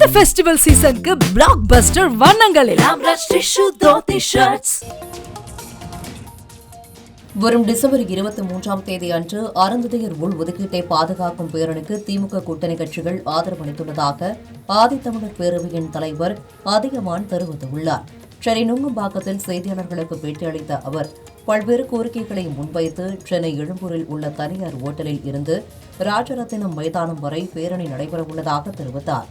இந்த ஃபெஸ்டிவல் சீசனுக்கு பிளாக் பஸ்டர் வண்ணங்களில். வரும் டிசம்பர் இருபத்தி மூன்றாம் தேதி அன்று அருந்ததியர் உள் ஒதுக்கீட்டை பாதுகாக்கும் பேரணிக்கு திமுக கூட்டணி கட்சிகள் ஆதரவளித்துள்ளதாக ஆதித்தமிழர் பேரவையின் தலைவர் அதிகமான் தெரிவித்துள்ளார். சென்னை நுங்கம்பாக்கத்தில் செய்தியாளர்களுக்கு பேட்டியளித்த அவர் பல்வேறு கோரிக்கைகளை முன்வைத்து சென்னை எழும்பூரில் உள்ள தனியார் ஓட்டலில் இருந்து ராஜரத்தினம் மைதானம் வரை பேரணி நடைபெறவுள்ளதாக தெரிவித்தார்.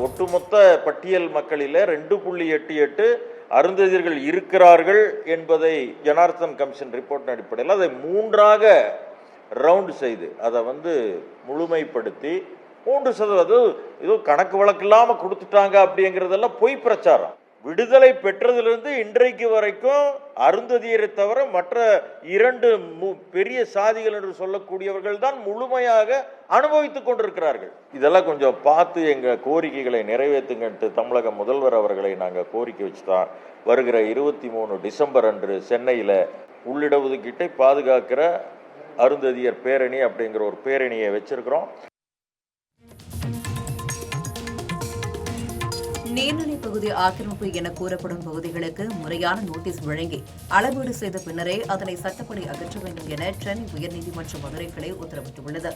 ஒட்டுமொத்த பட்டியல் மக்களில் ரெண்டு புள்ளி எட்டு எட்டு அருந்ததியர்கள் இருக்கிறார்கள் என்பதை ஜனார்த்தன் கமிஷன் ரிப்போர்ட் அடிப்படையில் அதை மூன்றாக ரவுண்டு செய்து அதை வந்து முழுமைப்படுத்தி மூன்று சதவீதம் ஏதோ கணக்கு வழக்கு இல்லாமல் கொடுத்துட்டாங்க அப்படிங்கிறதெல்லாம் பொய் பிரச்சாரம். விடுதலை பெற்றதிலிருந்து இன்றைக்கு வரைக்கும் அருந்ததியரை தவிர மற்ற இரண்டு மு- பெரிய சாதிகள் என்று சொல்லக்கூடியவர்கள் தான் முழுமையாக அனுபவித்துக் கொண்டிருக்கிறார்கள். இதெல்லாம் கொஞ்சம் பார்த்து எங்க கோரிக்கைகளை நிறைவேற்றுங்கன்ட்டு தமிழக முதல்வர் அவர்களை நாங்கள் கோரிக்கை வச்சு தான் வருகிற இருபத்தி மூணு டிசம்பர் அன்று சென்னையில் உள்ளிடஒதுக்கீட்டை பாதுகாக்கிற அருந்ததியர் பேரணி அப்படிங்கிற ஒரு பேரணியை வச்சிருக்கிறோம். நீர்நிலை பகுதி ஆக்கிரமிப்பு என கூறப்படும் பகுதிகளுக்கு முறையான நோட்டீஸ் வழங்கி அளவீடு செய்த பின்னரே அதனை சட்டப்படி அகற்ற வேண்டும் என சென்னை உயர்நீதிமன்ற மதுரை கிளை உத்தரவிட்டுள்ளது.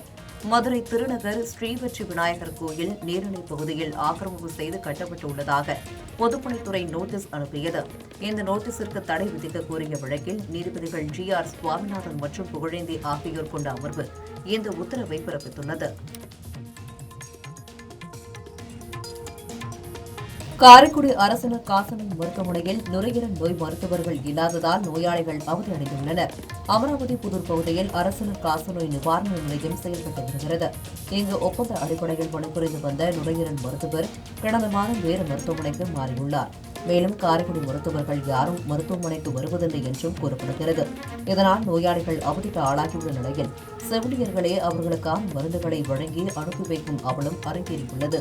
மதுரை திருநகர் ஸ்ரீவெற்றி விநாயகர் கோயில் நீர்நிலை பகுதியில் ஆக்கிரமிப்பு செய்து கட்டப்பட்டுள்ளதாக பொதுப்பணித்துறை நோட்டீஸ் அனுப்பியது. இந்த நோட்டீஸிற்கு தடை விதிக்க கோரிய வழக்கில் நீதிபதிகள் ஜி ஆர் சுவாமிநாதன் மற்றும் புகழேந்தி ஆகியோர் கொண்ட அமர்வு இந்த உத்தரவை பிறப்பித்துள்ளது. காரைக்குடி அரசினர் காசநோய் மருத்துவமனையில் நுரையீரல் நோய் மருத்துவர்கள் இல்லாததால் நோயாளிகள் அவதியடைந்துள்ளனர். அமராவதி புதூர் பகுதியில் அரசினர் காசநோய் நிவாரண நிலையம் செயல்பட்டு வருகிறது. இங்கு ஒப்பந்த அடிப்படையில் பணிபுரிந்து வந்த நுரையீரல் மருத்துவர் கடந்த மாதம் வேறு மருத்துவமனைக்கு மாறியுள்ளார். மேலும் காரைக்குடி மருத்துவர்கள் யாரும் மருத்துவமனைக்கு வருவதில்லை என்றும் கூறப்படுகிறது. இதனால் நோயாளிகள் அவதிக்கு ஆளாகியுள்ள நிலையில் செவிலியர்களே அவர்களுக்கான மருந்துகளை வழங்கி அனுப்பி வைக்கும் அவலம் அரங்கேறியுள்ளது.